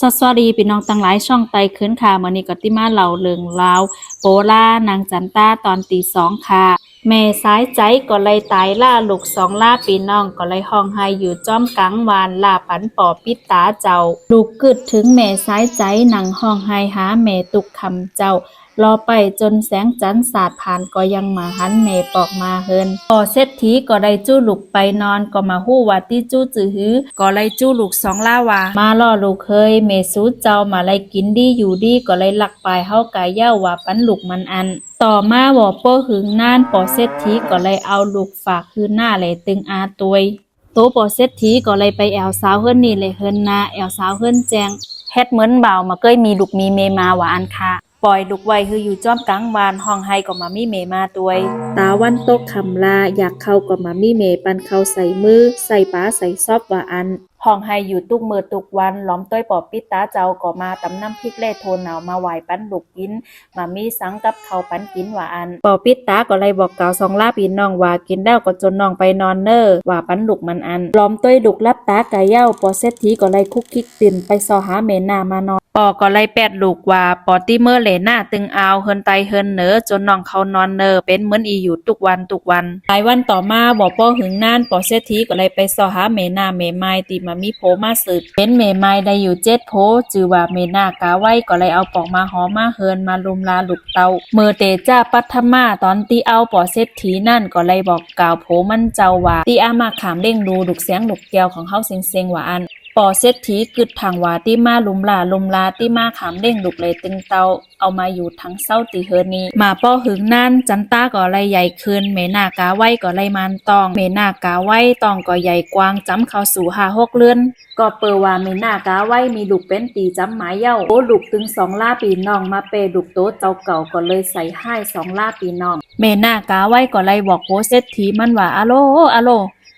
สวัสดีพี่น้องตั้งหลายช่องไตขึ้นค่ะมื่อนี้ก็ติมาเหล่าเรื่องลาว โปล่านางจันตาตอนตีสองค่ะแม่สายใจก็เลยตายล่าลูกสองล่าปีน้องก็เลยห้องไห้อยู่จ้อมกลางวานล่าปันปอปิตาเจ้า ลูกกึดถึงแม่สายใจหนังห้องไห้หาแม่ตุกคำเจ้า รอไปจนแสงจันทร์สาดผ่านก็ยังมาหันเมปอกมาเฮินพอเศรษฐีก็ได้จู้ลูกไปนอนก็มาฮู้ว่าที่จู้จือหือก็เลยจู้ลูกสองล่าว่า มาล่อลูกเคยเมสูเจ้ามาเลยกินดีอยู่ดีก็เลยลักไปเฮากายเย้าว่าปันลูกมันอันต่อมาบ่โป้หึงน่านปอเศรษฐีก็เลยเอาลูกฝากคืนหน้าเลยตึงอาตวยโตปอเศรษฐีก็เลยไปแอวสาวเฮิรนนี่เลยเฮิรนนาแอวสาวเฮิรนแจงเฮ็ดเหมือนเบามาเกยมีลูกมีเมมาหวาอันค่ะ ปล่อยลูกไว้คืออยู่จ้อมกลางวานห้องไห้ก็มามีเมมาตัวย ตาวันตกคำลาอยากเข้าก็มามีเมปันเข้าใส่มือ ใส่ป้าใส่ซอบว่าอันห้องไห้อยู่ตุกมือตุกวันล้อมต้อยปอบปิดตาเจ้าก็มาตำน้ำพริกเล่โทนหนาวมาไหวปันลูกกิน มามีสังกับเขาวปันกินว่าอัน ปอปิดตาก็เลยบอกกล่าวสองลาพี่น้องว่ากินแล้วก็จนน้องไปนอนเนอว่าปันลูกมันอันล้อมต้อยลูกรับตากะเย้าปอเศรษฐีก็เลยคุกคิกตินไปซอหาเมนา มานอนปอก็เลยแปดลูกว่าปอติเมอร์เลน่าตึงเอาเฮินไตเฮินเหนอจนน้องเขานอนเนอเป็นเหมือนอีอยู่ทุกวันทุกวันหลายวันต่อมาบอกปอหึงน่านปอเศรษฐีก็เลยไปซอหาเมนาเมไม้ตีมามีโผมาสืบเป็นเมไม้ได้อยู่เจ็ดโผจือว่าเมนากาไว้ก็เลยเอาปอกมาหอมาเฮินมาลุมลาลูกเตาเมื่อเตจ้าปัทมาตอนตีเอาปอเศรษฐีนั่นก็เลยบอกกล่าวโผมันเจ้าว่าตีอามาขามเด้งดูลูกเสียงลูกเกียวของเฮาเซ็งเซ็งว่าอัน ปอเศรษฐีกึดทางว่าที่มาลุมลาลุมลาที่มาขามเด้งลุกเลยตึงเตาเอามาอยู่ทั้งเศร้าตีเฮอนี้มาป้อหึงนั่นจันตาก็เลยใหญ่ขึ้นเมนากาไว้ก็เลยมันตอง เมนากาไว้ตองก็ใหญ่กว้างจำเข้าสู่หาหกเลื่อนก็เปิดว่าเมนากาไว้มีลูกเป็นตีจำหมายเย้าโอ้ลูกตึงสองล่าปีน้องมาเปลูกโตเจ้าเก่าก็เลยใส่ให้สองล่าปีน้อง เมนากาไว้ก็เลยบอกโพเศรษฐีมันว่าอะโลอะโล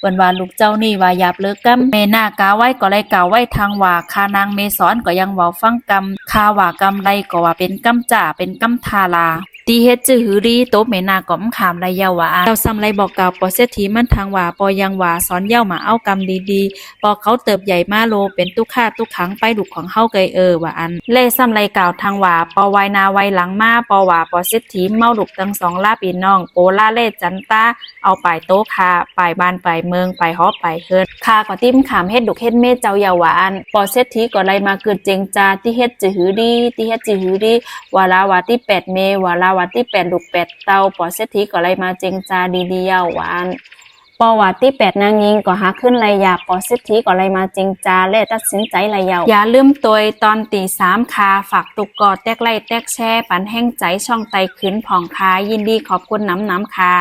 เปิ้นว่าลูกเจ้านี่ว่าหยาบเลิกกำเมนากาไว้ก็เลยกล่าวไว้ทางว่าคานางเมสอนก็ยังเว้าฟังกำคาว่ากำไรก็ว่าเป็นกำจ่าเป็นกำทาลา ตีเฮ็ดจื้อหือดีโตเมนาก็มขามไรยาวาเจ้าซ้ำไรบอกกล่าวปอเศรษฐีมันทางว่าปอยังว่าสอนเย้ามาเอากำดีๆปอเขาเติบใหญ่มาโลเป็นตุกค่าตุกขังไปลูกของเฮาเกยเออว่าอัน เล่ซ้ำไรกล่าวทางว่าปอไวนาไวหลังมาปอว่าปอเศรษฐีเมาลูกทั้งสองลาปีน้องโปลาเล่จันตาเอาไปโต๊ะคาไปบ้านไปเมืองไปฮอไปเฮิดคาก็ติ้มขามเฮ็ดดุกเฮ็ดเมเจ้าเยาวานปอเศรษฐีก็เลยมาเกิดเจงจาที่เฮ็ดจือหือดีที่เฮ็ดจือหือดีวาลาวาที่แปดเมวาลาวาที่แปดลูกแปดเตาปอเศรษฐีก็เลยมาเจงจาดีดียาหวานปอว่าที่แปดนางยิงก็หาขึ้นระยาปอเศรษฐีก็เลยมาเจงจาและตัดสินใจระยะอย่าลืมตัวตอนตีสามคาฝากตุกกอดแตกไล่แตกแช่ปันแห้งใจช่องไตขึ้นผ่องคายินดีขอบคุณน้ำน้ำคา